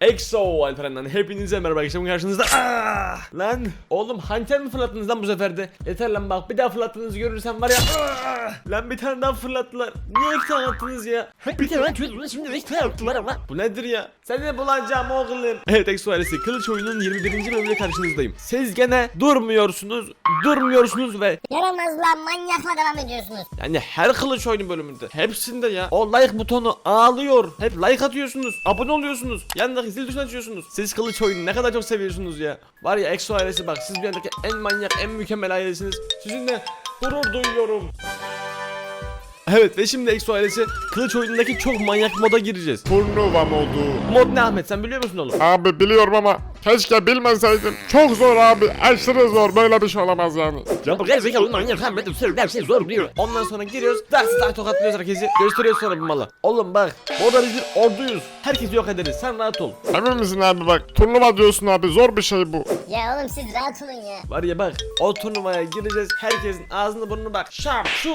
EXO Alperen'den hepinize merhaba arkadaşlar karşınızda Ah! Lan oğlum hançer mi fırlattınız lan bu sefer de Yeter lan bak bir daha fırlattığınızı görürsem var ya Ah! Lan bir tane daha fırlattılar Niye iki tane attınız ya Bir tane çocuklar şimdi beş tane yaptılar ama. Bu nedir ya Seni bulacağım oğlum Evet EXO ailesi Kılıç oyunun 21. bölümüyle karşınızdayım Siz gene durmuyorsunuz Durmuyorsunuz ve Yaramazlar manyakla devam ediyorsunuz. Yani her kılıç oyunu bölümünde hepsinde ya o like butonu ağlıyor. Hep like atıyorsunuz. Abone oluyorsunuz. Yanındaki zil tuşunu açıyorsunuz. Siz kılıç oyunu ne kadar çok seviyorsunuz ya. Var ya EXO ailesi bak siz dünyadaki en manyak en mükemmel ailesiniz. Sizinle gurur duyuyorum. Evet ve şimdi EXO ailesi kılıç oyunundaki çok manyak moda gireceğiz. Turnuva modu. Mod ne Ahmet sen biliyor musun oğlum? Abi biliyorum ama keşke bilmeseydim. Çok zor abi. Aşırı zor. Böyle bir şey olamaz yani. Ya bu gerizekalı manyak hem benim sırrı her şey zor biliyor. Ondan sonra giriyoruz. Ders ders tokatlıyoruz herkesi. Gösteriyoruz sonra bir malı. Oğlum bak. Orada biz bir orduyuz. Herkesi yok ederiz. Sen rahat ol. Emin misin abi bak. Turnuva diyorsun abi. Zor bir şey bu. Ya oğlum siz rahat olun ya. Var ya bak o turnuvaya gireceğiz herkesin ağzını burnunu bak şap şum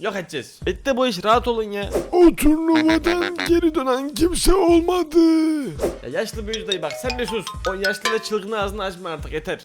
yok edeceğiz. Bitti bu iş rahat olun ya. O turnuvadan geri dönen kimse olmadı. ya yaşlı büyücü dayı bak sen bir sus. O yaşlı ve çılgın ağzını açma artık yeter.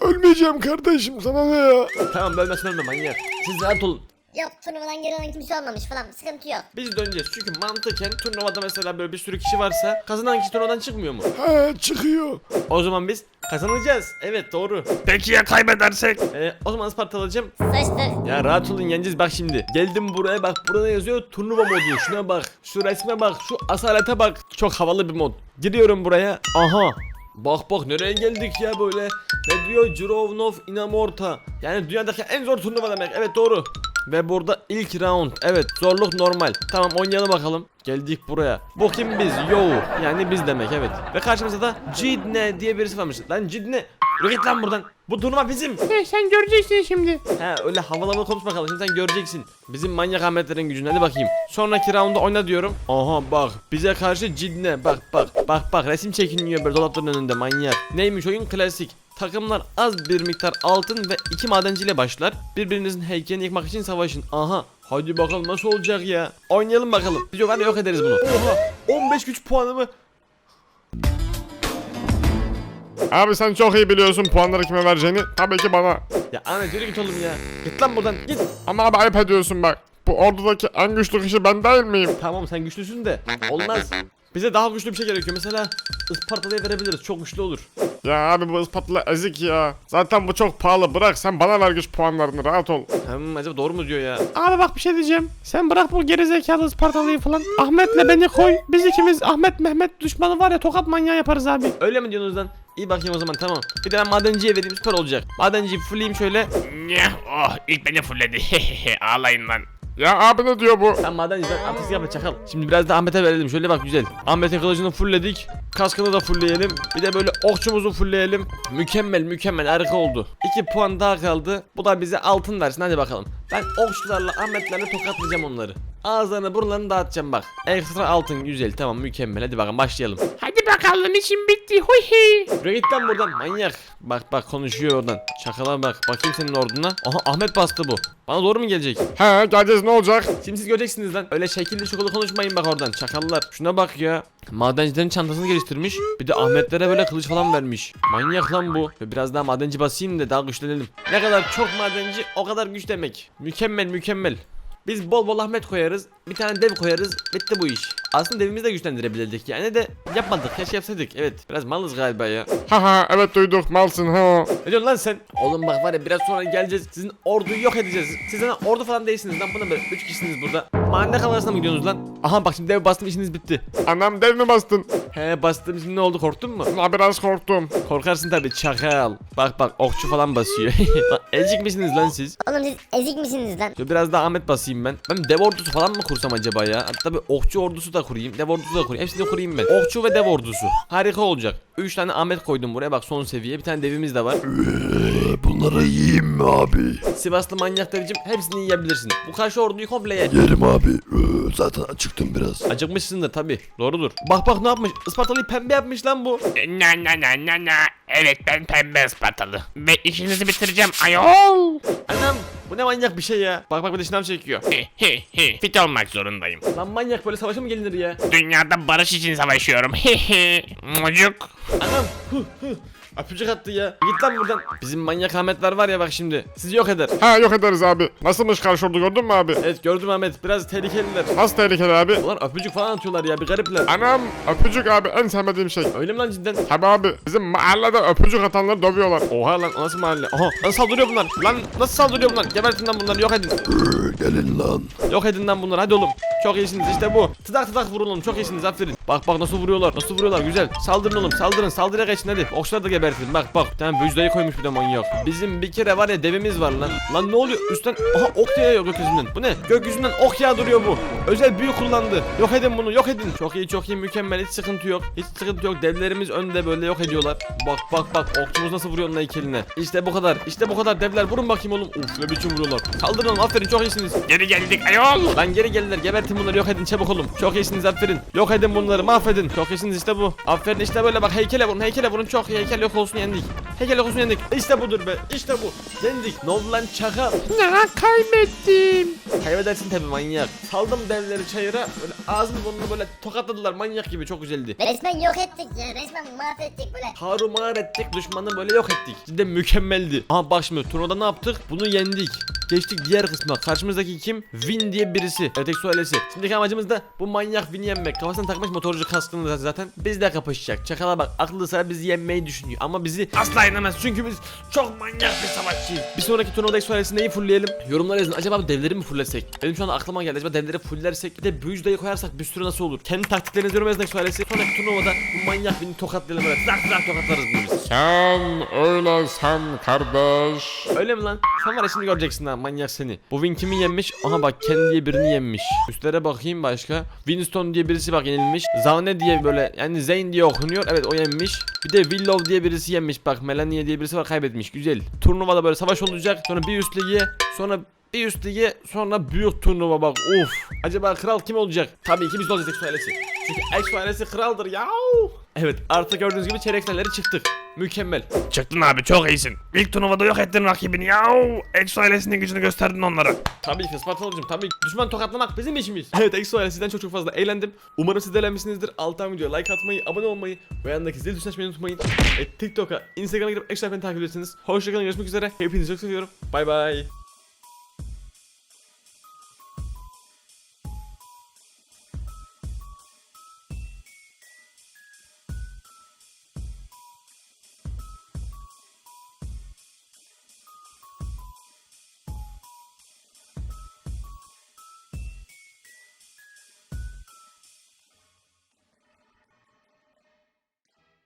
Ölmeyeceğim kardeşim sana ne ya? Tamam bölmesin ölme manyak. Siz rahat olun. Yok turnuvadan geri olan kimse olmamış falan sıkıntı yok. Biz döneceğiz çünkü mantıken turnuvada mesela böyle bir sürü kişi varsa kazanan kişi turnuvadan çıkmıyor mu? Ha çıkıyor. O zaman biz kazanacağız. Evet doğru. Peki ya kaybedersek? Ee, o zaman Isparta alacağım. Sıçtık. Ya rahat olun yeneceğiz bak şimdi. Geldim buraya bak burada yazıyor turnuva modu. Şuna bak. Şu resme bak. Şu asalete bak. Çok havalı bir mod. Giriyorum buraya. Aha. Bak bak nereye geldik ya böyle. Ne diyor? Jurovnov Inamorta. Yani dünyadaki en zor turnuva demek. Evet doğru. Ve burada ilk round. Evet zorluk normal. Tamam oynayalım bakalım. Geldik buraya. Bu kim biz? Yo. Yani biz demek evet. Ve karşımızda da Cidne diye birisi varmış. Lan Cidne. Yürü git lan buradan. Bu turnuva bizim. sen göreceksin şimdi. He öyle havalı havalı konuşma bakalım şimdi sen göreceksin. Bizim manyak Ahmetlerin gücünü hadi bakayım. Sonraki rounda oyna diyorum. Aha bak bize karşı cidne bak bak bak bak resim çekiniyor böyle dolapların önünde manyak. Neymiş oyun klasik. Takımlar az bir miktar altın ve iki madenciyle başlar. Birbirinizin heykelini yıkmak için savaşın. Aha hadi bakalım nasıl olacak ya. Oynayalım bakalım. Yok hadi yok ederiz bunu. Oha 15 güç puanımı. Abi sen çok iyi biliyorsun puanları kime vereceğini. Tabii ki bana. Ya Ahmet yürü git oğlum ya. Git lan buradan git. Ama abi ayıp ediyorsun bak. Bu ordudaki en güçlü kişi ben değil miyim? Tamam sen güçlüsün de olmaz. Bize daha güçlü bir şey gerekiyor. Mesela Ispartalı'ya verebiliriz. Çok güçlü olur. Ya abi bu ispatla ezik ya. Zaten bu çok pahalı. Bırak sen bana ver güç puanlarını rahat ol. Hmm, acaba doğru mu diyor ya? Abi bak bir şey diyeceğim. Sen bırak bu gerizekalı Ispartalıyı falan. Ahmet'le beni koy. Biz ikimiz Ahmet Mehmet düşmanı var ya tokat manyağı yaparız abi. Öyle mi diyorsunuz lan? İyi bakayım o zaman tamam. Bir de ben madenciye vereyim süper olacak. Madenciyi fulleyim şöyle. Oh ilk beni fulledi. Ağlayın lan. Ya abi ne diyor bu? Sen madenci ben artist yapma çakal. Şimdi biraz da Ahmet'e verelim şöyle bak güzel. Ahmet'in kılıcını fullledik. Kaskını da fullleyelim. Bir de böyle okçumuzu fullleyelim. Mükemmel mükemmel harika oldu. 2 puan daha kaldı. Bu da bize altın versin hadi bakalım. Ben okçularla Ahmet'lerle tokatlayacağım onları. Ağızlarını burunlarını dağıtacağım bak. Ekstra altın güzel tamam mükemmel hadi bakalım başlayalım. Hadi bakalım işim bitti. Huy hi. Yürü git lan buradan manyak. Bak bak konuşuyor oradan. Çakala bak. Bakayım senin orduna. Aha Ahmet bastı bu. Bana doğru mu gelecek? He geleceğiz ne olacak? Şimdi siz göreceksiniz lan. Öyle şekilli şukulu konuşmayın bak oradan. Çakallar. Şuna bak ya. Madencilerin çantasını geliştirmiş. Bir de Ahmetlere böyle kılıç falan vermiş. Manyak lan bu. Ve biraz daha madenci basayım da daha güçlenelim. Ne kadar çok madenci o kadar güç demek. Mükemmel mükemmel. Biz bol bol Ahmet koyarız. Bir tane dev koyarız. Bitti bu iş. Aslında devimizi de güçlendirebilirdik yani de yapmadık. Keşke yapsaydık. Evet biraz malız galiba ya. Haha evet duyduk malsın ha. Ne diyorsun lan sen? Oğlum bak var ya biraz sonra geleceğiz. Sizin orduyu yok edeceğiz. Siz lan ordu falan değilsiniz lan. Buna böyle 3 kişisiniz burada. Mahalle kavgasına mı gidiyorsunuz lan? Aha bak şimdi dev bastım işiniz bitti. Anam dev mi bastın? He bastım şimdi ne oldu korktun mu? La biraz korktum. Korkarsın tabi çakal. Bak bak okçu falan basıyor. lan ezik misiniz lan siz? Oğlum siz ezik misiniz lan? Biraz daha Ahmet basayım ben. Ben dev ordusu falan mı kursam acaba ya? Hatta bir okçu ordusu da kurayım. Dev ordusu da kurayım. Hepsini kurayım ben. Okçu ve dev ordusu. Harika olacak. 3 tane Ahmet koydum buraya bak son seviye. Bir tane devimiz de var. Bunları yiyeyim mi abi? Sivaslı manyak dedeciğim hepsini yiyebilirsin. Bu karşı orduyu komple ye. Yerim abi. Ee, zaten acıktım biraz. Acıkmışsındır tabi. Doğrudur. Bak bak ne yapmış? Ispartalı'yı pembe yapmış lan bu. Na na na na na. Evet ben pembe Ispartalı. Ve işinizi bitireceğim ayol. Anam bu ne manyak bir şey ya. Bak bak bir de şınav çekiyor. He he he. Fit olmak zorundayım. Lan manyak böyle savaşa mı gelinir ya? Dünyada barış için savaşıyorum. He he. Mucuk. Anam hı hı. Öpücük attı ya. Git lan buradan. Bizim manyak Ahmetler var ya bak şimdi. Sizi yok eder. Ha yok ederiz abi. Nasılmış karşı ordu gördün mü abi? Evet gördüm Ahmet. Biraz tehlikeliler. Nasıl tehlikeli abi? Ulan öpücük falan atıyorlar ya bir garipler. Anam öpücük abi en sevmediğim şey. Öyle mi lan cidden? Tabi abi bizim mahallede öpücük atanları dövüyorlar. Oha lan o nasıl mahalle? Aha lan saldırıyor bunlar. Lan nasıl saldırıyor bunlar? Gebertin lan bunları yok edin. Gelin lan. Yok edin lan bunları hadi oğlum. Çok iyisiniz işte bu. Tıdak tıdak vurun oğlum çok iyisiniz aferin. Bak bak nasıl vuruyorlar nasıl vuruyorlar güzel. Saldırın oğlum saldırın saldırıya geçin hadi. Okçuları da gebertin bak bak. Tamam vücudayı koymuş bir de manyak. Bizim bir kere var ya devimiz var lan. Lan ne oluyor üstten aha ok yağıyor gökyüzünden. Bu ne? Gökyüzünden ok yağdırıyor bu. Özel büyü kullandı. Yok edin bunu yok edin. Çok iyi çok iyi mükemmel hiç sıkıntı yok. Hiç sıkıntı yok devlerimiz önde böyle yok ediyorlar. Bak bak bak okçumuz nasıl vuruyor onun heykeline. İşte bu kadar işte bu kadar devler vurun bakayım oğlum. Uf ne biçim vuruyorlar. Saldırın oğlum aferin çok iyisiniz. Geri geldik ayol. Lan geri geldiler gebertin bunları yok edin çabuk olun. Çok iyisiniz aferin. Yok edin bunları mahvedin. Çok iyisiniz işte bu. Aferin işte böyle bak heykele vurun heykele vurun çok iyi heykel yok olsun yendik. Heykel yok olsun yendik. İşte budur be işte bu. Yendik. Ne oldu lan çakal. Ya kaybettim. Kaybedersin tabi manyak. Saldım devleri çayıra böyle ağzını burnunu böyle tokatladılar manyak gibi çok güzeldi. Resmen yok ettik ya. Resmen mahvettik böyle. Tarumar ettik düşmanı böyle yok ettik. Cidden mükemmeldi. Aha bak şimdi turnuvada ne yaptık? Bunu yendik. Geçtik diğer kısma. Karşımızdaki kim? Win diye birisi. Erteksu ailesi. Şimdiki amacımız da bu manyak Win'i yenmek. Kafasına takmış motorcu kaskını da zaten. Bizle kapışacak. Çakala bak akıllı sıra bizi yenmeyi düşünüyor. Ama bizi asla yenemez. Çünkü biz çok manyak bir savaşçıyız. Bir sonraki turnuvada Exo ailesi neyi fullleyelim? Yorumlara yazın. Acaba devleri mi fulllesek? Benim şu an aklıma geldi. Acaba devleri fulllersek bir de büyücüdeyi koyarsak bir sürü nasıl olur? Kendi taktiklerinizi yorumlara yazın Exo ailesi. Sonraki turnuvada bu manyak Win'i tokatlayalım böyle. Tırak tırak tokatlarız bunu biz. Sen öyle sen kardeş. Öyle mi lan? Sen var ya şimdi göreceksin manyak seni. Bu Win kimi yenmiş? Aha bak Ken diye birini yenmiş. Üstlere bakayım başka. Winston diye birisi bak yenilmiş. Zane diye böyle yani Zane diye okunuyor. Evet o yenmiş. Bir de Willow diye birisi yenmiş bak. Melania diye birisi var kaybetmiş. Güzel. Turnuvada böyle savaş olacak. Sonra bir üst lige. Sonra bir üst lige sonra büyük turnuva bak uf. Acaba kral kim olacak? Tabii ki biz olacağız Exo ailesi. Çünkü Exo ailesi kraldır ya. Evet artık gördüğünüz gibi çeyrek finallere çıktık. Mükemmel. Çıktın abi çok iyisin. İlk turnuvada yok ettin rakibini yahu. Exo ailesinin gücünü gösterdin onlara. Tabii ki Spartalıcım tabii ki. düşman tokatlamak bizim işimiz. Evet Exo ailesinden çok çok fazla eğlendim. Umarım siz de eğlenmişsinizdir. Alttan videoya like atmayı, abone olmayı ve yanındaki zil tuşuna açmayı unutmayın. E, TikTok'a, Instagram'a girip Exo takip ediyorsunuz. Hoşçakalın görüşmek üzere. Hepinizi çok seviyorum. Bay bay.